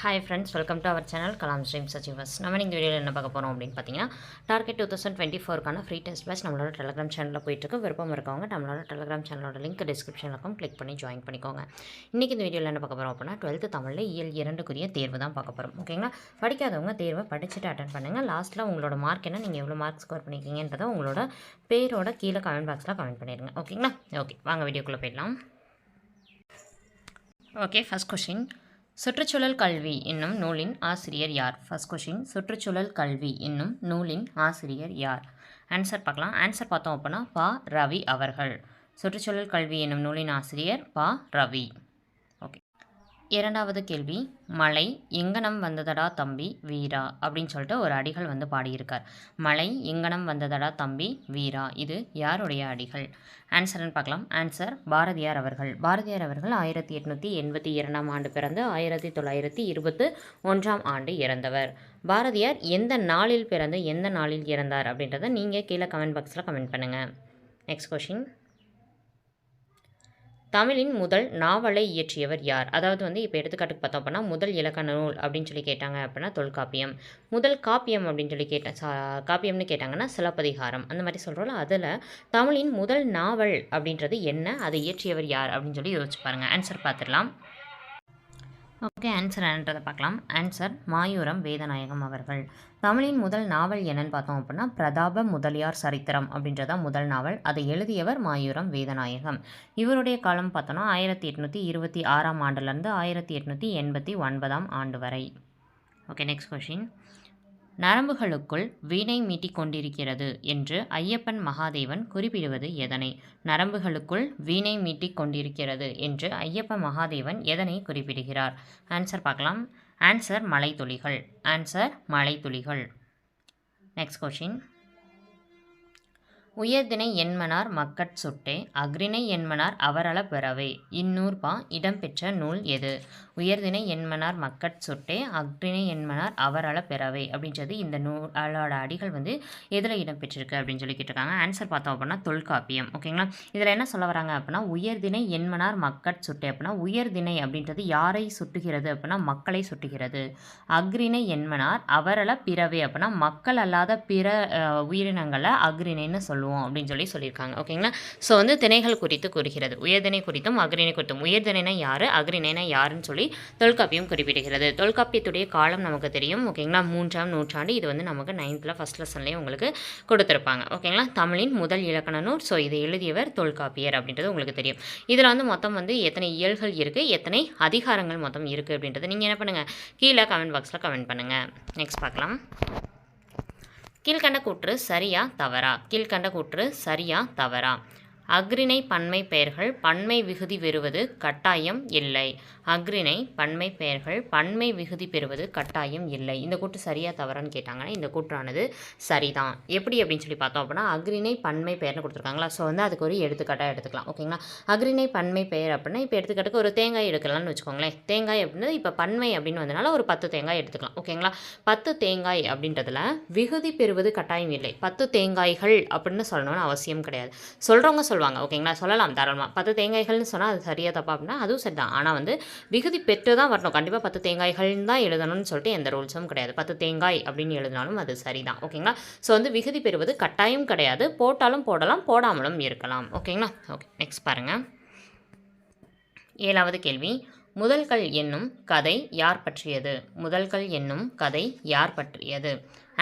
Hi friends welcome to our channel Kalam stream சச்சிவஸ் நம்ம இந்த வீடியோவில் என்ன பார்க்க போகிறோம் அப்படின்னு பார்த்தீங்கன்னா டார்கெட் டூ தௌசண்ட் டுவெண்ட்டி ஃபோருக்கான ஃப்ரீ டெஸ்ட் பேஸ் நம்மளோட டெலிகிராம் சேனலில் போயிட்டுருக்கு விருப்பம் இருக்கவங்க நம்மளோட டெலிகிராம் சேனலோட லிங்க் டிஸ்கிரிப்ஷனில் இருக்கும். கிளிக் பண்ணி ஜாயின் பண்ணிக்கோங்க. இன்றைக்கி இந்த வீடியோவில் என்ன பார்க்க போகிறோம் அப்படின்னா டுவெல்த்து தமிழில் இயல் இரண்டுக்குரிய தேர்வு தான் பார்க்க போகிறோம் ஓகேங்களா படிக்காதவங்க தேர்வை படிச்சுட்டு அட்டன் பண்ணுங்கள் லாஸ்ட்டில் உங்களோட மார்க் என்ன நீங்கள் எவ்வளோ மார்க் ஸ்கோர் பண்ணியிருக்கீங்கன்றதை உங்களோட பேரோட கீழே கமெண்ட் பாக்ஸில் கமெண்ட் பண்ணிடுங்க ஓகேங்களா ஓகே வாங்க வீடியோக்குள்ளே போயிடலாம். ஓகே ஃபஸ்ட் கொஷின் சுற்றுச்சூழல் கல்வி என்னும் நூலின் ஆசிரியர் யார்? ஃபர்ஸ்ட் கொஷின் சுற்றுச்சூழல் கல்வி என்னும் நூலின் ஆசிரியர் யார்? ஆன்சர் பார்க்கலாம். ஆன்சர் பார்த்தோம் அப்படின்னா பா. ரவி அவர்கள். சுற்றுச்சூழல் கல்வி என்னும் நூலின் ஆசிரியர் பா. ரவி. இரண்டாவது கேள்வி மலை எங்கனம் வந்ததடா தம்பி வீரா? அப்படின்னு சொல்லிட்டு ஒரு அடிகள் வந்து பாடியிருக்கார். மலை எங்கனம் வந்ததடா தம்பி வீரா? இது யாருடைய அடிகள்? ஆன்சர்னு பார்க்கலாம். ஆன்சர் பாரதியார் அவர்கள். பாரதியார் அவர்கள் ஆயிரத்தி எட்நூற்றி எண்பத்தி இரண்டாம் ஆண்டு பிறந்து ஆயிரத்தி தொள்ளாயிரத்தி இருபத்து ஒன்றாம் ஆண்டு இறந்தவர். பாரதியார் எந்த நாளில் பிறந்து எந்த நாளில் இறந்தார் அப்படின்றத நீங்கள் கீழே கமெண்ட் பாக்ஸில் கமெண்ட் பண்ணுங்கள் நெக்ஸ்ட் கொஷின் தமிழின் முதல் நாவலை இயற்றியவர் யார்? அதாவது வந்து இப்போ எடுத்துக்காட்டுக்கு பார்த்தோம் அப்படின்னா முதல் இலக்கண நூல் அப்படின்னு சொல்லி கேட்டாங்க அப்படின்னா தொல்காப்பியம். முதல் காப்பியம் அப்படின்னு சொல்லி கேட்ட சா காப்பியம்னு கேட்டாங்கன்னா சிலப்பதிகாரம். அந்த மாதிரி சொல்கிறோம்ல அதில் தமிழின் முதல் நாவல் அப்படின்றது என்ன? அதை இயற்றியவர் யார்? அப்படின்னு சொல்லி யோசிச்சு பாருங்கள் ஆன்சர் பார்த்துடலாம். ஓகே ஆன்சர் என்னன்றதை பார்க்கலாம். ஆன்சர் மாயூரம் வேதநாயகம் அவர்கள். தமிழின் முதல் நாவல் என்னன்னு பார்த்தோம் அப்படின்னா பிரதாப முதலியார் சரித்திரம் அப்படின்றத முதல் நாவல். அதை எழுதியவர் மாயூரம் வேதநாயகம். இவருடைய காலம் பார்த்தோன்னா ஆயிரத்தி எட்நூற்றி இருபத்தி ஆறாம் ஆண்டுலேருந்து ஆயிரத்தி எட்நூற்றி எண்பத்தி ஒன்பதாம் ஆண்டு வரை. ஓகே நெக்ஸ்ட் கொஷின் நரம்புகளுக்குள் வீணை மீட்டிக் கொண்டிருக்கிறது என்று ஐயப்பன் மகாதேவன் குறிப்பிடுவது எதனை? நரம்புகளுக்குள் வீணை மீட்டிக் கொண்டிருக்கிறது என்று ஐயப்ப மகாதேவன் எதனை குறிப்பிடுகிறார்? ஆன்சர் பார்க்கலாம். ஆன்சர் மலைத்துளிகள். ஆன்சர் மலைத்துளிகள். நெக்ஸ்ட் கொஷின் உயர்தினை என்மனார் மக்கட் சுட்டே அக்ரிணை என்மனார் அவரள பெறவே. இந்நூற்பா இடம்பெற்ற நூல் எது? உயர்தினை என்மனார் மக்கட் சுட்டே அக்ரிணை என்மனார் அவரள பெறவே. அப்படின்றது இந்த நூலோட அடிகள் வந்து எதில் இடம்பெற்றிருக்கு அப்படின்னு சொல்லி கேட்டிருக்காங்க. ஆன்சர் பார்த்தோம் அப்படின்னா தொல்காப்பியம். ஓகேங்களா இதில் என்ன சொல்ல வராங்க அப்படின்னா உயர்தினை என்மனார் மக்கட் சுட்டே அப்படின்னா உயர்தினை அப்படின்றது யாரை சுட்டுகிறது அப்படின்னா மக்களை சுட்டுகிறது. அக்ரிணை என்மனார் அவரள பிறவே அப்படின்னா மக்கள் அல்லாத பிற உயிரினங்களை அக்ரிணைன்னு சொல்லுவோம். கொள்வோம் அப்படின்னு சொல்லி சொல்லியிருக்காங்க. ஓகேங்களா? ஸோ வந்து திணைகள் குறித்து கூறுகிறது. உயர்திணை குறித்தும் அக்ரிணை குறித்தும். உயர்திணைனா யார்? அக்ரிணைனா யாருன்னு சொல்லி தொல்காப்பியம் குறிப்பிடுகிறது. தொல்காப்பியத்துடைய காலம் நமக்கு தெரியும். ஓகேங்களா? மூன்றாம் நூற்றாண்டு. இது வந்து நமக்கு நைன்த்தில் ஃபஸ்ட் லெசன்லேயே உங்களுக்கு கொடுத்துருப்பாங்க. ஓகேங்களா? தமிழின் முதல் இலக்கண நூல் ஸோ இதை எழுதியவர் தொல்காப்பியர் அப்படின்றது உங்களுக்கு தெரியும். இதில் வந்து மொத்தம் வந்து எத்தனை இயல்கள் இருக்குது எத்தனை அதிகாரங்கள் மொத்தம் இருக்குது அப்படின்றது நீங்கள் என்ன பண்ணுங்கள் கீழே கமெண்ட் பாக்ஸில் கமெண்ட் பண்ணுங்கள் நெக்ஸ்ட் பார்க்கலாம். கீழ்கண்ட கூற்று சரியா தவறா? கீழ்கண்ட கூற்று சரியா தவறா? அக்ரிணை பன்மை பெயர்கள் பன்மை விகுதி பெறுவது கட்டாயம் இல்லை. அக்ரிணை பன்மை பெயர்கள் பன்மை விகுதி பெறுவது கட்டாயம் இல்லை. இந்த கூட்டு சரியாக தவறான்னு கேட்டாங்கன்னா இந்த கூற்றானது சரிதான். எப்படி அப்படின்னு சொல்லி பார்த்தோம் அப்படின்னா அக்ரிணை பன்மை பெயர்னு கொடுத்துருக்காங்களா? ஸோ வந்து அதுக்கு ஒரு எடுத்துக்காட்டாக எடுத்துக்கலாம். ஓகேங்களா அக்ரிணை பன்மை பெயர் அப்படின்னா இப்போ எடுத்துக்காட்டுக்கு ஒரு தேங்காய் எடுக்கலாம்னு வச்சுக்கோங்களேன். தேங்காய் அப்படின்னா இப்போ பன்மை அப்படின்னு வந்தனால ஒரு பத்து தேங்காய் எடுத்துக்கலாம். ஓகேங்களா பத்து தேங்காய் அப்படின்றதுல விகுதி பெறுவது கட்டாயம் இல்லை. பத்து தேங்காய்கள் அப்படின்னு சொல்லணும்னு அவசியம் கிடையாது. சொல்கிறவங்க சொல்லுவாங்க ஓகேங்களா? சொல்லலாம் தாராளமாக பத்து தேங்காய்கள்னு சொன்னால் அது சரியாக தப்பா அப்படின்னா அதுவும் சரி தான் ஆனால் வந்து விகுதி பெற்று தான் வரணும். கண்டிப்பாக பத்து தேங்காய்கள்னு தான் எழுதணும்னு சொல்லிட்டு எந்த ரூல்ஸும் கிடையாது. பத்து தேங்காய் அப்படின்னு எழுதினாலும் அது சரி தான் ஓகேங்களா? ஸோ வந்து விகுதி பெறுவது கட்டாயம் கிடையாது. போட்டாலும் போடலாம் போடாமலும் இருக்கலாம் ஓகேங்களா? ஓகே நெக்ஸ்ட் பாருங்கள் ஏழாவது கேள்வி. முதல்கள் என்னும் கதை யார் பற்றியது? முதல்கள் என்னும் கதை யார் பற்றியது?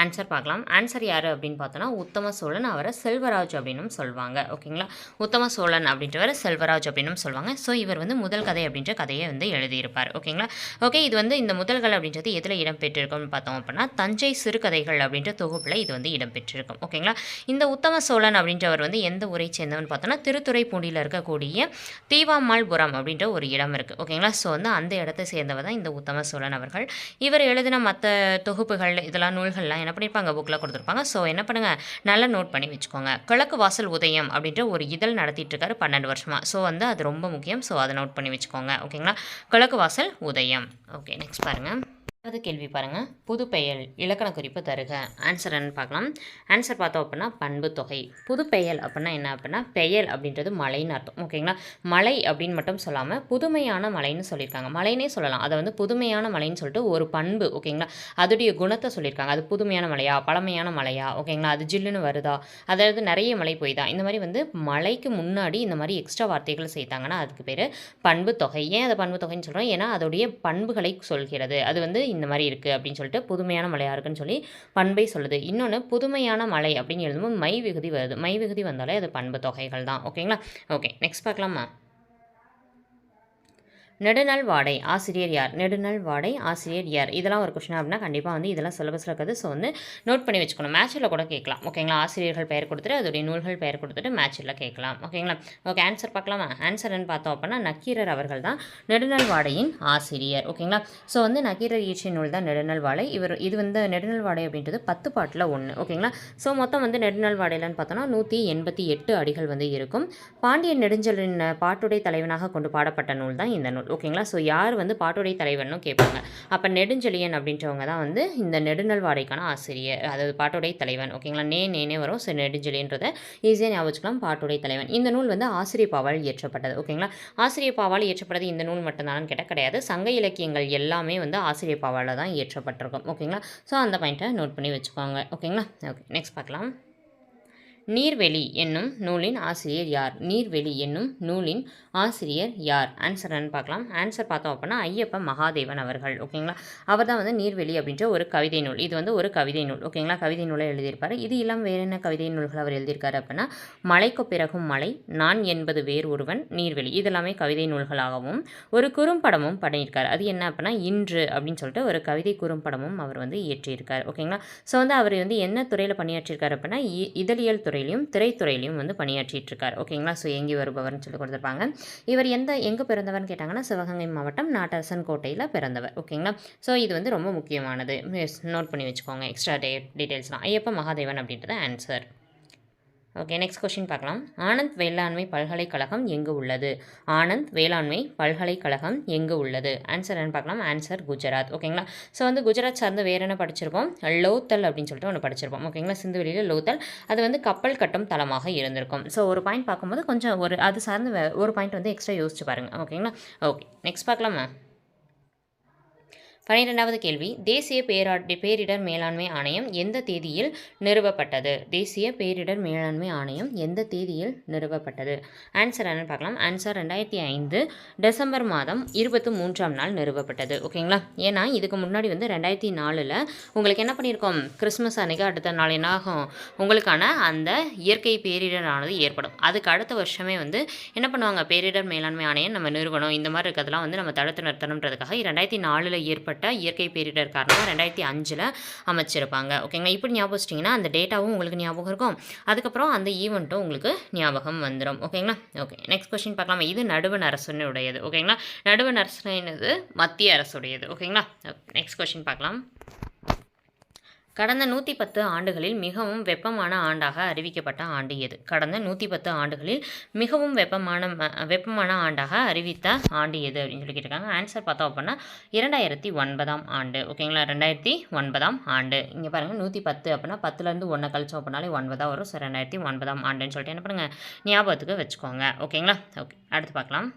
ஆன்சர் பார்க்கலாம். ஆன்சர் யார் அப்படின்னு பார்த்தோன்னா உத்தம சோழன் அவரை செல்வராஜ் அப்படின்னும் சொல்லுவாங்க ஓகேங்களா? உத்தம சோழன் அப்படின்றவர் செல்வராஜ் அப்படின்னும் சொல்லுவாங்க ஸோ இவர் வந்து முதல் கதை அப்படின்ற கதையை வந்து எழுதியிருப்பார். ஓகேங்களா? ஓகே இது வந்து இந்த முதல்கள் அப்படின்றது எதில் இடம்பெற்றிருக்கும்னு பார்த்தோம் அப்படின்னா தஞ்சை சிறுகதைகள் அப்படின்ற தொகுப்பில் இது வந்து இடம்பெற்றிருக்கும். ஓகேங்களா? இந்த உத்தம சோழன் அப்படின்றவர் வந்து எந்த ஊரை சேர்ந்தவன் பார்த்தோன்னா திருத்துறைப்பூண்டியில் இருக்கக்கூடிய தீவாமால்புரம் அப்படின்ற ஒரு இடம் இருக்குது ஓகேங்களா? ஸோ வந்து அந்த இடத்தை சேர்ந்தவர் தான் இந்த உத்தம சோழன் அவர்கள். இவர் எழுதின மற்ற தொகுப்புகள் இதெல்லாம் நூல்கள்லாம் என்ன பண்ணியிருப்பாங்க புக்கில் கொடுத்துருப்பாங்க. ஸோ என்ன பண்ணுங்கள் நல்லா நோட் பண்ணி வச்சுக்கோங்க. கிழக்கு வாசல் உதயம் அப்படின்ற ஒரு இதழ் நடத்திட்டு இருக்காரு பன்னெண்டு வருஷமாக ஸோ வந்து அது ரொம்ப முக்கியம். ஸோ அதை நோட் பண்ணி வச்சுக்கோங்க. ஓகேங்களா கிழக்கு வாசல் உதயம். ஓகே நெக்ஸ்ட் பாருங்கள் அது கேள்வி பாருங்கள் புதுப்பெயல் இலக்கண குறிப்பு தருக. ஆன்சர் என்னன்னு பார்க்கலாம். ஆன்சர் பார்த்தோம் அப்படின்னா பண்பு தொகை. புதுப்பெயல் அப்படின்னா என்ன அப்படின்னா பெயல் அப்படின்றது மலைன்னு அர்த்தம். ஓகேங்களா மலை அப்படின்னு மட்டும் சொல்லாமல் புதுமையான மலைன்னு சொல்லியிருக்காங்க. மலைனே சொல்லலாம். அதை வந்து புதுமையான மலைன்னு சொல்லிட்டு ஒரு பண்பு. ஓகேங்களா அதோடைய குணத்தை சொல்லியிருக்காங்க. அது புதுமையான மலையா? பழமையான மலையா? ஓகேங்களா அது ஜில்லுன்னு வருதா? அதாவது நிறைய மலை போய்தா? இந்த மாதிரி வந்து மலைக்கு முன்னாடி இந்த மாதிரி எக்ஸ்ட்ரா வார்த்தைகள் செய்தாங்கன்னா அதுக்கு பேர் பண்பு தொகை. ஏன் அதை பண்பு தொகைன்னு சொல்கிறோம் ஏன்னா அதோடைய பண்புகளை சொல்கிறது. அது வந்து இந்த மாதிரி இருக்குது அப்படின்னு சொல்லிட்டு புதுமையான மலையாக இருக்குன்னு சொல்லி பண்பை சொல்லுது. இன்னொன்று புதுமையான மலை அப்படின்னு எழுதும்போது மை விகுதி வருது. மை விகுதி வந்தாலே அது பண்பு தொகைகள் தான். ஓகேங்களா? ஓகே நெக்ஸ்ட் பார்க்கலாமா? நெடுநாள் வாடை ஆசிரியர் யார்? நெடுநாள் வாடை ஆசிரியர் யார்? இதெல்லாம் ஒரு கொஷின் அப்படின்னா கண்டிப்பாக வந்து இதெல்லாம் சிலபஸில் இருக்குது. ஸோ வந்து நோட் பண்ணி வச்சுக்கணும். மேட்சில் கூட கேட்கலாம். ஓகேங்களா ஆசிரியர்கள் பெயர் கொடுத்துட்டு அதோடைய நூல்கள் பெயர் கொடுத்துட்டு மேட்சில் கேட்கலாம். ஓகேங்களா ஓகே ஆன்சர் பார்க்கலாமா? ஆன்சர்னு பார்த்தோம் அப்படின்னா நக்கீரர் அவர்கள் தான் நெடுநாள் வாடையின் ஆசிரியர். ஓகேங்களா ஸோ வந்து நக்கீரர் இயற்றிய நூல் தான் நெடுநாள் வாடை. இவர் இது வந்து நெடுநாள் வாடை அப்படின்றது பத்து பாட்டில் ஒன்று ஓகேங்களா ஸோ மொத்தம் வந்து நெடுநாள் வாடையிலன்னு பார்த்தோன்னா நூற்றி எண்பத்தி எட்டு அடிகள் வந்து இருக்கும். பாண்டியன் நெடுஞ்சலின் பாட்டுடை தலைவனாக கொண்டு பாடப்பட்ட நூல் தான் இந்த நூல். ஓகேங்களா? ஸோ யார் வந்து பாட்டுடைய தலைவர்னு கேட்பாங்க. அப்போ நெடுஞ்செழியன் அப்படின்றவங்க தான் வந்து இந்த நெடுநல் வாடைக்கான ஆசிரியர் அதாவது பாட்டுடைய தலைவன். ஓகேங்களா? நே நேனே வரும். ஸோ நெடுஞ்செழியன்றதை ஈஸியாக ஞாபகம் பாட்டுடைய தலைவன். இந்த நூல் வந்து ஆசிரியர் பாவால் இயற்றப்பட்டது. ஓகேங்களா? ஆசிரியர் பாவால் இயற்றப்பட்டது இந்த நூல் மட்டும்தானு கேட்டால் கிடையாது. சங்க இலக்கியங்கள் எல்லாமே வந்து ஆசிரியர் பாவால் தான் இயற்றப்பட்டிருக்கும். ஓகேங்களா? ஸோ அந்த பாயிண்ட்டை நோட் பண்ணி வச்சுக்கோங்க. ஓகேங்களா? ஓகே நெக்ஸ்ட் பார்க்கலாம். நீர்வெளி என்னும் நூலின் ஆசிரியர் யார்? நீர்வெளி என்னும் நூலின் ஆசிரியர் யார்? ஆன்சர் என்னன்னு பார்க்கலாம். ஆன்சர் பார்த்தோம் அப்படின்னா ஐயப்ப மகாதேவன் அவர்கள். ஓகேங்களா அவர் தான் வந்து நீர்வெளி அப்படின்ற ஒரு கவிதை நூல். இது வந்து ஒரு கவிதை நூல். ஓகேங்களா கவிதை நூலை எழுதியிருப்பார். இது இல்லாமல் வேறு என்ன கவிதை நூல்கள் அவர் எழுதியிருக்காரு அப்படின்னா மலைக்கு பிறகும் மலை நான் என்பது வேறு ஒருவன் நீர்வெளி. இதெல்லாமே கவிதை நூல்களாகவும் ஒரு குறும்படமும் பண்ணியிருக்கார். அது என்ன அப்படின்னா இன்று அப்படின்னு சொல்லிட்டு ஒரு கவிதை குறும்படமும் அவர் வந்து இயற்றியிருக்கார். ஓகேங்களா ஸோ வந்து அவர் வந்து என்ன துறையில் பணியாற்றியிருக்காரு அப்படின்னா இ- இதழியல் துறையிலையும் திரைத்துறையிலையும் வந்து பணியாற்றிட்டு இருக்கார் ஓகேங்களா? ஸோ எங்கி வருபவர்னு சொல்லி கொடுத்துருப்பாங்க. இவர் எந்த எங்கே பிறந்தவர்னு கேட்டாங்கன்னா சிவகங்கை மாவட்டம் நாட்டரசன் கோட்டையில் பிறந்தவர். ஓகேங்களா? ஸோ இது வந்து ரொம்ப முக்கியமானது. நோட் பண்ணி வச்சுக்கோங்க. எக்ஸ்ட்ரா டே டீட்டெயில்ஸ்லாம் ஐயப்ப மகாதேவன் அப்படின்றது ஆன்சர் ஓகே நெக்ஸ்ட் கொஷின் பார்க்கலாம். ஆனந்த் வேளாண்மை பல்கலைக்கழகம் எங்கு உள்ளது? ஆனந்த் வேளாண்மை பல்கலைக்கழகம் எங்கு உள்ளது? ஆன்சர் என்ன பார்க்கலாம். ஆன்சர் குஜராத். ஓகேங்களா ஸோ வந்து குஜராத் சார்ந்து வேறு என்ன படிச்சிருப்போம்? லோத்தல் அப்படின்னு சொல்லிட்டு ஒன்று படிச்சிருப்போம். ஓகேங்களா சிந்து வெளியில் லோத்தல். அது வந்து கப்பல் கட்டும் தளமாக இருந்திருக்கும். ஸோ ஒரு பாயிண்ட் பார்க்கும்போது கொஞ்சம் ஒரு அது சார்ந்து வே- ஒரு பாயிண்ட் வந்து எக்ஸ்ட்ரா யோசிச்சு பாருங்கள் ஓகேங்களா ஓகே நெக்ஸ்ட் பார்க்கலாமா? பன்னிரெண்டாவது கேள்வி. தேசிய பேராட் பேரிடர் மேலாண்மை ஆணையம் எந்த தேதியில் நிறுவப்பட்டது? தேசிய பேரிடர் மேலாண்மை ஆணையம் எந்த தேதியில் நிறுவப்பட்டது? ஆன்சர் என்னன்னு பார்க்கலாம். ஆன்சர் ரெண்டாயிரத்தி ஐந்து டிசம்பர் மாதம் இருபத்தி மூன்றாம் நாள் நிறுவப்பட்டது. ஓகேங்களா? ஏன்னா இதுக்கு முன்னாடி வந்து ரெண்டாயிரத்தி நாலில் உங்களுக்கு என்ன பண்ணியிருக்கோம்? கிறிஸ்மஸ் அன்னைக்கு அடுத்த நாள் என்னாகும் உங்களுக்கான அந்த இயற்கை பேரிடரானது ஏற்படும். அதுக்கு அடுத்த வருஷமே வந்து என்ன பண்ணுவாங்க? பேரிடர் மேலாண்மை ஆணையம் நம்ம நிறுவனம். இந்த மாதிரி இருக்கிறதெல்லாம் வந்து நம்ம தடுத்து நிறுத்தணுன்றதுக்காக ரெண்டாயிரத்தி நாலில் ஏற்பட்ட இயற்கை பேரிடர் காரணமாக ரெண்டாயிரத்தி அஞ்சில் அமைச்சிருப்பாங்க. ஓகேங்களா இப்படி ஞாபகம் வச்சிட்டிங்கன்னா அந்த டேட்டாவும் உங்களுக்கு ஞாபகம் இருக்கும். அதுக்கப்புறம் அந்த ஈவெண்ட்டும் உங்களுக்கு ஞாபகம் வந்துடும் ஓகேங்களா ஓகே நெக்ஸ்ட் கொஸ்டின் பார்க்கலாமா? இது நடுவண் அரசுனுடையது. ஓகேங்களா நடுவண் அரசுடையது மத்திய அரசுடையது. ஓகேங்களா நெக்ஸ்ட் கொஸ்டின் பார்க்கலாம். கடந்த நூற்றி பத்து ஆண்டுகளில் மிகவும் வெப்பமான ஆண்டாக அறிவிக்கப்பட்ட ஆண்டு எது? கடந்த நூற்றி பத்து ஆண்டுகளில் மிகவும் வெப்பமான வெப்பமான ஆண்டாக அறிவித்த ஆண்டு எது அப்படின்னு சொல்லி கேட்டிருக்காங்க. ஆன்சர் பார்த்தோம் அப்படின்னா இரண்டாயிரத்தி ஒன்பதாம் ஆண்டு. ஓகேங்களா ரெண்டாயிரத்தி ஒன்பதாம் ஆண்டு. இங்கே பாருங்கள் நூற்றி பத்து அப்படின்னா பத்துலேருந்து ஒன்று கழிச்சோம் அப்படின்னாலே ஒன்பதாக வரும். ஸோ ரெண்டாயிரத்தி ஒன்பதாம் ஆண்டுன்னு சொல்லிட்டு என்ன பண்ணுங்கள் ஞாபகத்துக்கு வச்சுக்கோங்க. ஓகேங்களா ஓகே அடுத்து பார்க்கலாம்.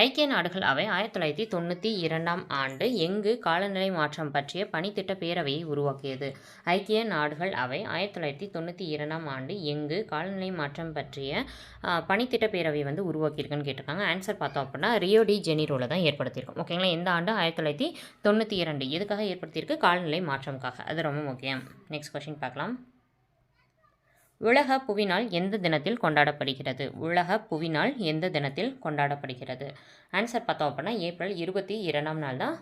ஐக்கிய நாடுகள் அவை ஆயிரத்தி தொள்ளாயிரத்தி தொண்ணூற்றி இரண்டாம் ஆண்டு எங்கு காலநிலை மாற்றம் பற்றிய பணித்திட்ட பேரவையை உருவாக்கியது. ஐக்கிய நாடுகள் அவை ஆயிரத்தி தொள்ளாயிரத்தி தொண்ணூற்றி இரண்டாம் ஆண்டு எங்கு காலநிலை மாற்றம் பற்றிய பணித்திட்ட பேரவை வந்து உருவாக்கியிருக்குன்னு கேட்டிருக்காங்க. ஆன்சர் பார்த்தோம் அப்படின்னா ரியோ டி ஜெனிரோவில் தான் ஏற்படுத்தியிருக்கும். ஓகேங்களா எந்த ஆண்டு ஆயிரத்தி தொள்ளாயிரத்தி தொண்ணூற்றி இரண்டு. எதுக்காக ஏற்படுத்தியிருக்கு? காலநிலை மாற்றம்காக. அது ரொம்ப முக்கியம். நெக்ஸ்ட் கொஸ்டின் பார்க்கலாம். உலக புவிநாள் எந்த தினத்தில் கொண்டாடப்படுகிறது? உலக புவிநாள் எந்த தினத்தில் கொண்டாடப்படுகிறது? ஆன்சர் பார்த்தோம் அப்படின்னா ஏப்ரல் இருபத்தி இரண்டாம் நாள் தான்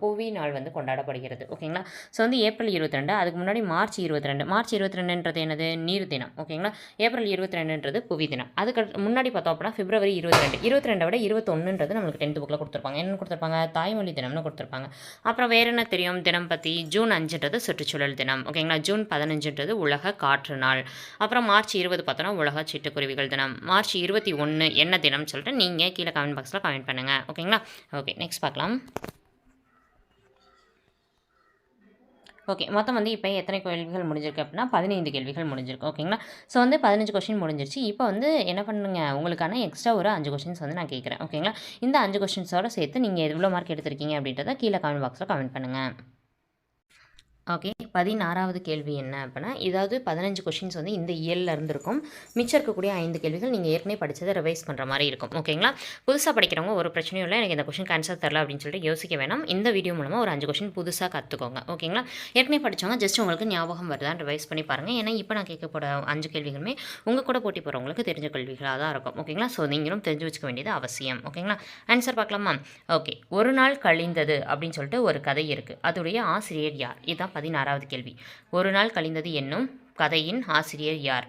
புவி நாள் வந்து கொண்டாடப்படுகிறது. ஓகேங்களா? ஸோ வந்து ஏப்ரல் இருபத்தி ரெண்டு அதுக்கு முன்னாடி மார்ச் இருபத்தி ரெண்டு மார்ச் இருபத்தி ரெண்டுன்றது என்னது? நீர் தினம். ஓகேங்களா? ஏப்ரல் இருபத்தி ரெண்டுன்றது புவி தினம். அதுக்கு முன்னாடி பார்த்தோம் அப்படின்னா பிப்ரவரி இருபத்தி ரெண்டு இருபத்தி ரெண்டை விட இருபத்தொன்னுன்றது நம்மளுக்கு டென்த் புக்கில் கொடுத்துருப்பாங்க. என்ன கொடுத்துருப்பாங்க? தாய்மொழி தினம்னு கொடுத்துருப்பாங்க. அப்புறம் வேறு என்ன தெரியும்? தினம் பற்றி ஜூன் அஞ்சுன்றது சுற்றுச்சூழல் தினம். ஓகேங்களா? ஜூன் பதினஞ்சுன்றது உலக காற்று நாள். அப்புறம் மார்ச் இருபது பார்த்தோன்னா உலக சிட்டுக்குருவிகள் தினம். மார்ச் இருபத்தி ஒன்று என்ன தினம்னு சொல்லிட்டு நீங்கள் கீழே கமெண்ட் பாக்ஸில் கமெண்ட் பண்ணுங்கள் ஓகேங்களா? ஓகே நெக்ஸ்ட் பார்க்கலாம். ஓகே மொத்தம் வந்து இப்போ எத்தனை கேள்விகள் முடிஞ்சிருக்கு அப்படின்னா பதினைந்து கேள்விகள் முடிஞ்சிருக்கு. ஓகேங்களா? ஸோ வந்து பதினஞ்சு கொஷின் முடிஞ்சிருச்சு. இப்போ வந்து என்ன பண்ணுங்க? உங்களுக்கான எக்ஸ்ட்ரா ஒரு அஞ்சு கொஷின்ஸ் வந்து நான் கேட்குறேன் ஓகேங்களா? இந்த அஞ்சு கொஷின்ஸோட சேர்த்து நீங்கள் எவ்வளோ மார்க் எடுத்திருக்கீங்க அப்படின்றத கீழே கமெண்ட் பாக்ஸில் கமெண்ட் பண்ணுங்கள் ஓகே பதினாறாவது கேள்வி என்ன அப்படின்னா ஏதாவது பதினஞ்சு கொஷின்ஸ் வந்து இந்த இயலில் இருந்திருக்கும். மிச்சம் இருக்கக்கூடிய ஐந்து கேள்விகள் நீங்கள் ஏற்கனவே படித்ததை ரிவைஸ் பண்ணுற மாதிரி இருக்கும். ஓகேங்களா புதுசாக படிக்கிறவங்க ஒரு பிரச்சனையும் இல்லை எனக்கு இந்த கொஷின் ஆன்சர் தரல அப்படின்னு சொல்லிட்டு யோசிக்க வேணாம். இந்த வீடியோ மூலமாக ஒரு அஞ்சு கொஷின் புதுசாக கற்றுக்கோங்க ஓகேங்களா ஏற்கனவே படித்தவங்க ஜஸ்ட் உங்களுக்கு ஞாபகம் வருதான்னு ரிவைஸ் பண்ணி பாருங்கள் ஏன்னா இப்போ நான் கேட்க போகிற அஞ்சு கேள்விகளுமே உங்கள் கூட போட்டி போகிறவங்களுக்கு தெரிஞ்ச கேள்விகளாக தான் இருக்கும். ஓகேங்களா ஸோ நீங்களும் தெரிஞ்சு வச்சுக்க வேண்டியது அவசியம். ஓகேங்களா ஆன்சர் பார்க்கலாமா? ஓகே ஒரு நாள் கழிந்தது அப்படின்னு சொல்லிட்டு ஒரு கதை இருக்குது அதோடைய ஆசிரியர் யார்? இதுதான் பதினாறாவது கேள்வி. ஒரு நாள் கழிந்தது என்னும் கதையின் ஆசிரியர் யார்?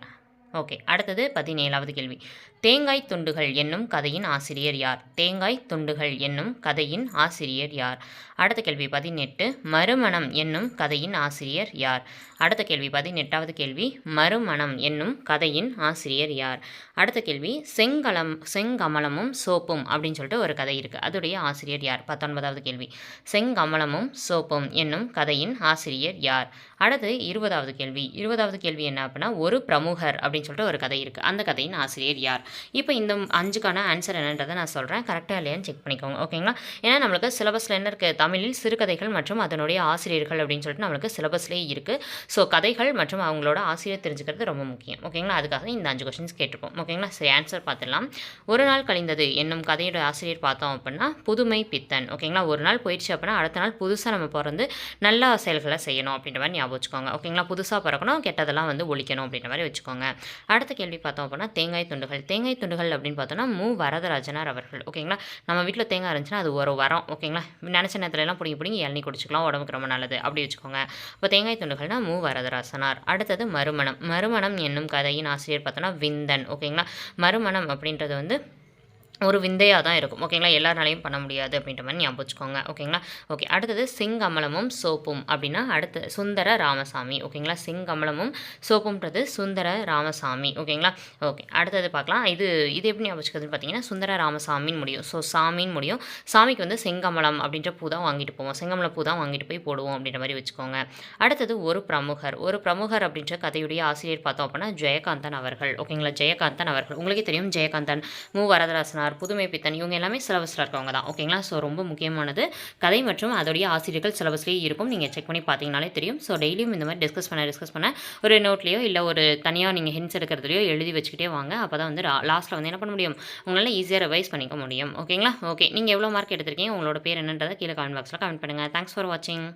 ஓகே அடுத்தது பதினேழாவது கேள்வி. தேங்காய் துண்டுகள் என்னும் கதையின் ஆசிரியர் யார்? தேங்காய் துண்டுகள் என்னும் கதையின் ஆசிரியர் யார்? அடுத்த கேள்வி பதினெட்டு மறுமணம் என்னும் கதையின் ஆசிரியர் யார்? அடுத்த கேள்வி பதினெட்டாவது கேள்வி மறுமணம் என்னும் கதையின் ஆசிரியர் யார்? அடுத்த கேள்வி செங்கலம் செங்கமலமும் சோப்பும் அப்படின்னு சொல்லிட்டு ஒரு கதை இருக்குது அதோடைய ஆசிரியர் யார்? பத்தொன்பதாவது கேள்வி செங்கமலமும் சோப்பும் என்னும் கதையின் ஆசிரியர் யார்? அடுத்து இருபதாவது கேள்வி இருபதாவது கேள்வி என்ன அப்படின்னா ஒரு பிரமுகர் அப்படின்னு சொல்லிட்டு ஒரு கதை இருக்குது அந்த கதையின் ஆசிரியர் யார்? இப்போ இந்த அஞ்சுக்கான ஆன்சர் என்னன்றதை நான் சொல்கிறேன் கரெக்டாக இல்லையான்னு செக் பண்ணிக்கோங்க. ஓகேங்களா ஏன்னா நம்மளுக்கு சிலபஸில் என்ன இருக்குது தமிழில் சிறுகதைகள் மற்றும் அதனுடைய ஆசிரியர்கள் அப்படின்னு சொல்லிட்டு நம்மளுக்கு சிலபஸ்லேயே இருக்குது ஸோ கதைகள் மற்றும் அவங்களோட ஆசிரியர் தெரிஞ்சுக்கிறது ரொம்ப முக்கியம். ஓகேங்களா அதுக்காக இந்த அஞ்சு கொஸ்டின்ஸ் கேட்டிருப்போம் ஓகேங்களா சரி ஆன்சர் பார்த்துடலாம். ஒரு நாள் கழிந்தது என்னும் கதையோட ஆசிரியர் பார்த்தோம் அப்படின்னா புதுமை பித்தன். ஓகேங்களா ஒரு நாள் போயிடுச்சு அப்படின்னா அடுத்த நாள் புதுசாக நம்ம பிறந்து நல்ல செயல்களை செய்யணும் அப்படின்ற மாதிரி ஞாபகம் வச்சுக்கோங்க. ஓகேங்களா புதுசாக பிறக்கணும் கெட்டதெல்லாம் வந்து ஒழிக்கணும் அப்படின்ற மாதிரி வச்சுக்கோங்க. அடுத்த கேள்வி பார்த்தோம் அப்படின்னா தேங்காய் துண்டுகள் தேங்காய் தேங்காய் துண்டுகள் அப்படின்னு பார்த்தோன்னா மு. வரதராஜனார் அவர்கள். ஓகேங்களா? நம்ம வீட்டில் தேங்காய் இருந்துச்சுன்னா அது ஒரு வரம். ஓகேங்களா? நினச்ச நேரத்துல எல்லாம் பிடிங்கி பிடிங்கி இளநீ குடிச்சிக்கலாம். உடம்புக்கு ரொம்ப நல்லது. அப்படி வச்சுக்கோங்க. இப்போ தேங்காய் துண்டுகள்னா மு. வரதராசனார் அடுத்தது மறுமணம். மறுமணம் என்னும் கதையின் ஆசிரியர் பார்த்தோன்னா விந்தன். ஓகேங்களா? மறுமணம் அப்படின்றது வந்து ஒரு விந்தையாக தான் இருக்கும். ஓகேங்களா எல்லாராலையும் பண்ண முடியாது அப்படின்ற மாதிரி ஞாபகம் வச்சுக்கோங்க. ஓகேங்களா ஓகே அடுத்தது செங்கமலமும் சோப்பும் அப்படின்னா அடுத்து சுந்தர ராமசாமி. ஓகேங்களா செங்கமலமும் சோப்பும்ன்றது சுந்தர ராமசாமி. ஓகேங்களா ஓகே அடுத்தது பார்க்கலாம். இது இது எப்படி ஞாபகம் வச்சுக்கிறதுன்னு பார்த்தீங்கன்னா சுந்தர ராமசாமின்னு முடியும். ஸோ சாமின்னு முடியும். சாமிக்கு வந்து செங்கமலம் அப்படின்ற பூ தான் வாங்கிட்டு போவோம். செங்கமல பூ தான் வாங்கிட்டு போய் போடுவோம் அப்படின்ற மாதிரி வச்சுக்கோங்க. அடுத்தது ஒரு பிரமுகர். ஒரு பிரமுகர் அப்படின்ற கதையுடைய ஆசிரியர் பார்த்தோம் அப்படின்னா ஜெயகாந்தன் அவர்கள். ஓகேங்களா ஜெயகாந்தன் அவர்கள். உங்களுக்கே தெரியும் ஜெயகாந்தன் மு. வரதராசனார் புதுமை பித்தன் இவங்க எல்லாமே சிலபஸில் இருக்கவங்க தான். ஓகேங்களா ஸோ ரொம்ப முக்கியமானது கதை மற்றும் அதோடைய ஆசிரியர்கள் சிலபஸ்லேயே இருக்கும். நீங்கள் செக் பண்ணி பார்த்தீங்கனாலே தெரியும். ஸோ டெய்லியும் இந்த மாதிரி டிஸ்கஸ் பண்ண டிஸ்கஸ் பண்ண ஒரு நோட்லேயோ இல்லை ஒரு தனியாக நீங்கள் ஹின்ஸ் எடுக்கிறதுலையோ எழுதி வச்சுக்கிட்டே வாங்க. அப்போ தான் வந்து லாஸ்ட்டில் வந்து என்ன பண்ண முடியும்? உங்களால் ஈஸியாக ரிவைஸ் பண்ணிக்க முடியும். ஓகேங்களா ஓகே நீங்கள் எவ்வளோ மார்க் எடுத்திருக்கீங்க? உங்களோட பேர் என்னன்றதை கீழே கமெண்ட் பாக்ஸில் கமெண்ட் பண்ணுங்கள் தேங்க்ஸ் ஃபார் வாட்சிங்